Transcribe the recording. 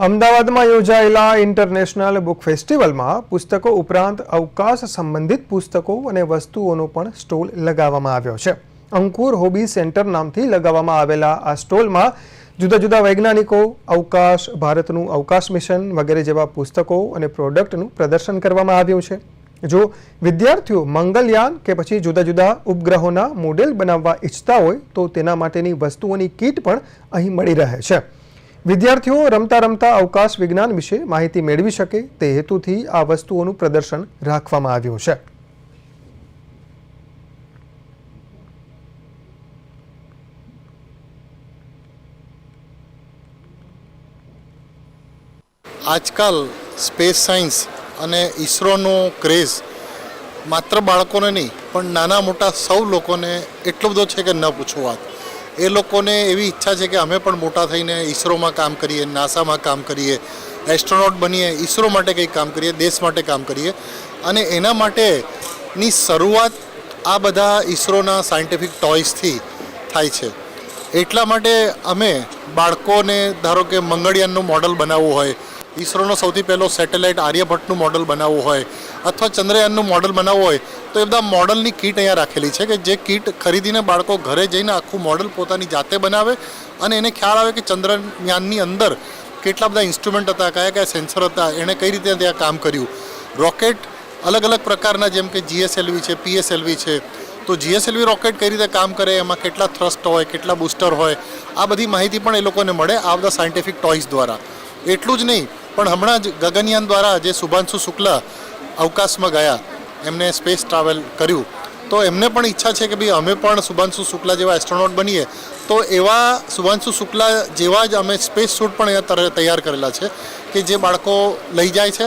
અમદાવાદમાં યોજાયેલા international book ફેસ્ટિવલમાં પુસ્તકો ઉપરાંત અવકાશ સંબંધિત પુસ્તકો અને વસ્તુઓનો પણ સ્ટોલ લગાવવામાં આવ્યો છે. અંકુર હોબી સેન્ટર નામથી લગાવવામાં આવેલા આ સ્ટોલમાં જુદા જુદા વૈજ્ઞાનિકો, અવકાશ, ભારતનું અવકાશ મિશન વગેરે જેવા પુસ્તકો અને પ્રોડક્ટનું પ્રદર્શન કરવામાં આવ્યું છે. જો વિદ્યાર્થીઓ મંગલયાન કે પછી જુદા જુદા ઉપગ્રહોના મોડેલ બનાવવા ઈચ્છતા હોય તો તેના માટેની વસ્તુઓની કીટ પણ અહીં મળી રહે છે. વિદ્યાર્થીઓ રમતા રમતા અવકાશ વિજ્ઞાન વિશે માહિતી મેળવી શકે તે હેતુથી આ વસ્તુઓનું પ્રદર્શન રાખવામાં આવ્યું છે. આજકાલ સ્પેસ સાયન્સ અને ઈસરોનો ક્રેઝ માત્ર બાળકોને નહીં, પણ નાના મોટા સૌ લોકોને એટલો બધો છે કે ન પૂછો વાત. એ લોકોને એવી ઈચ્છા છે કે અમે પણ મોટા થઈને ઈસરોમાં કામ કરીએ, નાસામાં કામ કરીએ, એસ્ટ્રોનોટ બનીએ, ઈસરો માટે કંઈક કામ કરીએ, દેશ માટે કામ કરીએ. અને એના માટેની શરૂઆત આ બધા ઈસરોના સાયન્ટિફિક ટોયસથી થાય છે. એટલા માટે અમે બાળકોને, ધારો કે મંગળયાનનું મોડલ બનાવવું હોય ઈસરોનો સૌથી પહેલો સેટેલાઇટ આર્યભટ્ટનું મોડલ બનાવવું હોય અથવા ચંદ્રયાનનું મોડલ બનાવવું હોય, તો એ બધા મોડલની કીટ અહીંયા રાખેલી છે કે જે કીટ ખરીદીને બાળકો ઘરે જઈને આખું મોડલ પોતાની જાતે બનાવે અને એને ખ્યાલ આવે કે ચંદ્રયાનની અંદર કેટલા બધા ઇન્સ્ટ્રુમેન્ટ હતા, કયા કયા સેન્સર હતા, એણે કઈ રીતે ત્યાં કામ કર્યું. રોકેટ અલગ અલગ પ્રકારના જેમ કે જીએસએલવી છે પીએસએલવી છે, તો જીએસએલવી રોકેટ કઈ રીતે કામ કરે, એમાં કેટલા થ્રસ્ટ હોય, કેટલા બૂસ્ટર હોય, આ બધી માહિતી પણ એ લોકોને મળે આ બધા સાયન્ટિફિક ટોયસ દ્વારા. એટલું જ નહીં પણ હમણાં જ ગગનયાન દ્વારા જે શુભાંશુ શુક્લા અવકાશમાં ગયા, એમને સ્પેસ ટ્રાવેલ કર્યું. તો એમને પણ ઈચ્છા છે કે ભાઈ અમે પણ શુભાંશુ શુક્લા જેવા એસ્ટ્રોનોટ બનીએ. તો એવા શુભાંશુ શુક્લા જેવા જ અમે સ્પેસ સૂટ પણ અહીંયા તૈયાર કરેલા છે, કે જે બાળકો લઈ જાય છે.